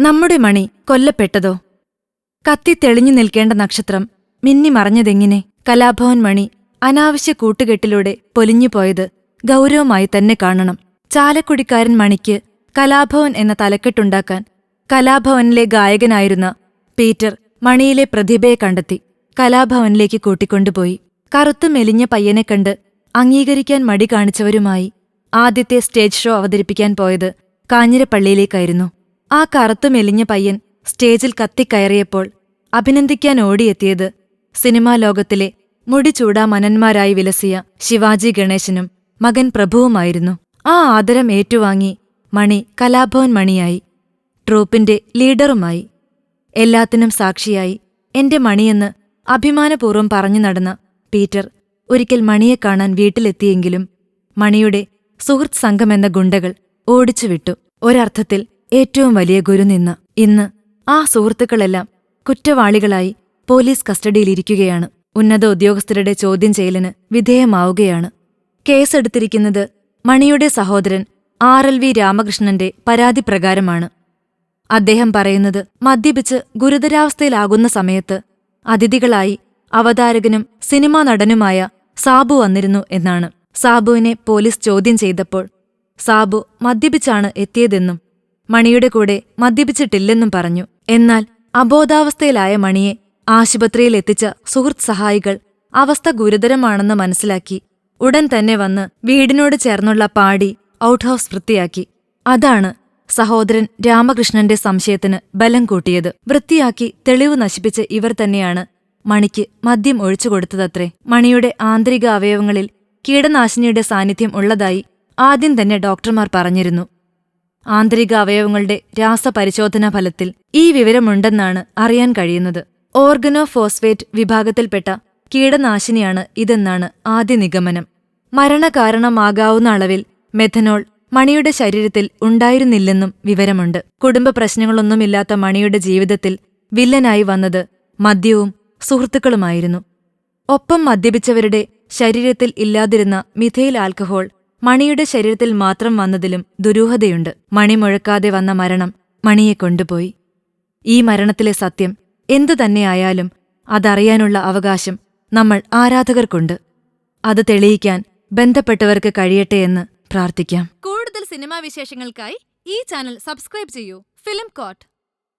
നമ്മുടെ മണി കൊല്ലപ്പെട്ടതോ? കത്തി തെളിഞ്ഞു നിൽക്കേണ്ട നക്ഷത്രം മിന്നി മറഞ്ഞതെങ്ങനെ? കലാഭവൻ മണി അനാവശ്യ കൂട്ടുകെട്ടിലൂടെ പൊലിഞ്ഞുപോയത് ഗൗരവമായി തന്നെ കാണണം. ചാലക്കുടിക്കാരൻ മണിക്ക് കലാഭവൻ എന്ന തലക്കെട്ടുണ്ടാക്കാൻ കലാഭവനിലെ ഗായകനായിരുന്ന പീറ്റർ മണിയിലെ പ്രതിഭയെ കണ്ടെത്തി കലാഭവനിലേക്ക് കൂട്ടിക്കൊണ്ടുപോയി. കറുത്തു മെലിഞ്ഞ പയ്യനെ കണ്ട് അംഗീകരിക്കാൻ മടി കാണിച്ചവരുമായി ആദ്യത്തെ സ്റ്റേജ് ഷോ അവതരിപ്പിക്കാൻ പോയത് കാഞ്ഞിരപ്പള്ളിയിലേക്കായിരുന്നു. ആ കറുത്തു മെലിഞ്ഞ പയ്യൻ സ്റ്റേജിൽ കത്തിക്കയറിയപ്പോൾ അഭിനന്ദിക്കാൻ ഓടിയെത്തിയത് സിനിമാ ലോകത്തിലെ മുടി ചൂടാ മനന്മാരായി വിലസിയ ശിവാജി ഗണേശനും മകൻ പ്രഭുവുമായിരുന്നു. ആ ആദരം ഏറ്റുവാങ്ങി മണി കലാഭവൻ മണിയായി. ട്രൂപ്പിന്റെ ലീഡറുമായി. എല്ലാത്തിനും സാക്ഷിയായി. എന്റെ മണിയെന്ന് അഭിമാനപൂർവം പറഞ്ഞു നടന്ന പീറ്റർ ഒരിക്കൽ മണിയെ കാണാൻ വീട്ടിലെത്തിയെങ്കിലും മണിയുടെ സുഹൃത്ത് സംഘമെന്ന ഗുണ്ടകൾ ഓടിച്ചുവിട്ടു. ഒരർത്ഥത്തിൽ ഏറ്റവും വലിയ ഗുരുനിന്ന ഇന്ന് ആ സുഹൃത്തുക്കളെല്ലാം കുറ്റവാളികളായി പോലീസ് കസ്റ്റഡിയിലിരിക്കുകയാണ്. ഉന്നത ഉദ്യോഗസ്ഥരുടെ ചോദ്യം ചെയ്യലിന് വിധേയമാവുകയാണ്. കേസെടുത്തിരിക്കുന്നത് മണിയുടെ സഹോദരൻ ആർ എൽ വി രാമകൃഷ്ണന്റെ പരാതി പ്രകാരമാണ് അദ്ദേഹം പറയുന്നത് മദ്യപിച്ച് ഗുരുതരാവസ്ഥയിലാകുന്ന സമയത്ത് അതിഥികളായി അവതാരകനും സിനിമാ നടനുമായ സാബു വന്നിരുന്നു എന്നാണ്. സാബുവിനെ പോലീസ് ചോദ്യം ചെയ്തപ്പോൾ സാബു മദ്യപിച്ചാണ് എത്തിയതെന്നും മണിയുടെ കൂടെ മദ്യപിച്ചിട്ടില്ലെന്നും പറഞ്ഞു. എന്നാൽ അബോധാവസ്ഥയിലായ മണിയെ ആശുപത്രിയിൽ എത്തിച്ച സുഹൃത്ത് സഹായികൾ അവസ്ഥ ഗുരുതരമാണെന്ന് മനസ്സിലാക്കി ഉടൻ തന്നെ വന്ന് വീടിനോട് ചേർന്നുള്ള പാടി ഔട്ട് ഹൗസ് വൃത്തിയാക്കി. അതാണ് സഹോദരൻ രാമകൃഷ്ണന്റെ സംശയത്തിന് ബലം കൂട്ടിയത്. വൃത്തിയാക്കി തെളിവ് നശിപ്പിച്ച് ഇവർ തന്നെയാണ് മണിക്ക് മദ്യം ഒഴിച്ചുകൊടുത്തതത്രേ മണിയുടെ ആന്തരിക അവയവങ്ങളിൽ കീടനാശിനിയുടെ സാന്നിധ്യം ഉള്ളതായി ആദ്യം തന്നെ ഡോക്ടർമാർ പറഞ്ഞിരുന്നു. ആന്തരിക അവയവങ്ങളുടെ രാസപരിശോധനാ ഫലത്തിൽ ഈ വിവരമുണ്ടെന്നാണ് അറിയാൻ കഴിയുന്നത്. ഓർഗനോഫോസ്ഫേറ്റ് വിഭാഗത്തിൽപ്പെട്ട കീടനാശിനിയാണ് ഇതെന്നാണ് ആദ്യ നിഗമനം. മരണകാരണമാകാവുന്ന അളവിൽ മെഥനോൾ മണിയുടെ ശരീരത്തിൽ ഉണ്ടായിരുന്നില്ലെന്നും വിവരമുണ്ട്. കുടുംബ പ്രശ്നങ്ങളൊന്നുമില്ലാത്ത മണിയുടെ ജീവിതത്തിൽ വില്ലനായി വന്നത് മദ്യവും സുഹൃത്തുക്കളുമായിരുന്നു. ഒപ്പം മദ്യപിച്ചവരുടെ ശരീരത്തിൽ ഇല്ലാതിരുന്ന മിഥൈൽ ആൽക്കഹോൾ മണിയുടെ ശരീരത്തിൽ മാത്രം വന്നതിലും ദുരൂഹതയുണ്ട്. മണി മുഴക്കാതെ വന്ന മരണം മണിയെ കൊണ്ടുപോയി. ഈ മരണത്തിലെ സത്യം എന്തു തന്നെയായാലും അതറിയാനുള്ള അവകാശം നമ്മൾ ആരാധകർക്കുണ്ട്. അത് തെളിയിക്കാൻ ബന്ധപ്പെട്ടവർക്ക് കഴിയട്ടെ എന്ന് പ്രാർത്ഥിക്കാം. കൂടുതൽ സിനിമാ വിശേഷങ്ങൾക്കായി ഈ ചാനൽ സബ്സ്ക്രൈബ് ചെയ്യൂ. Film coat.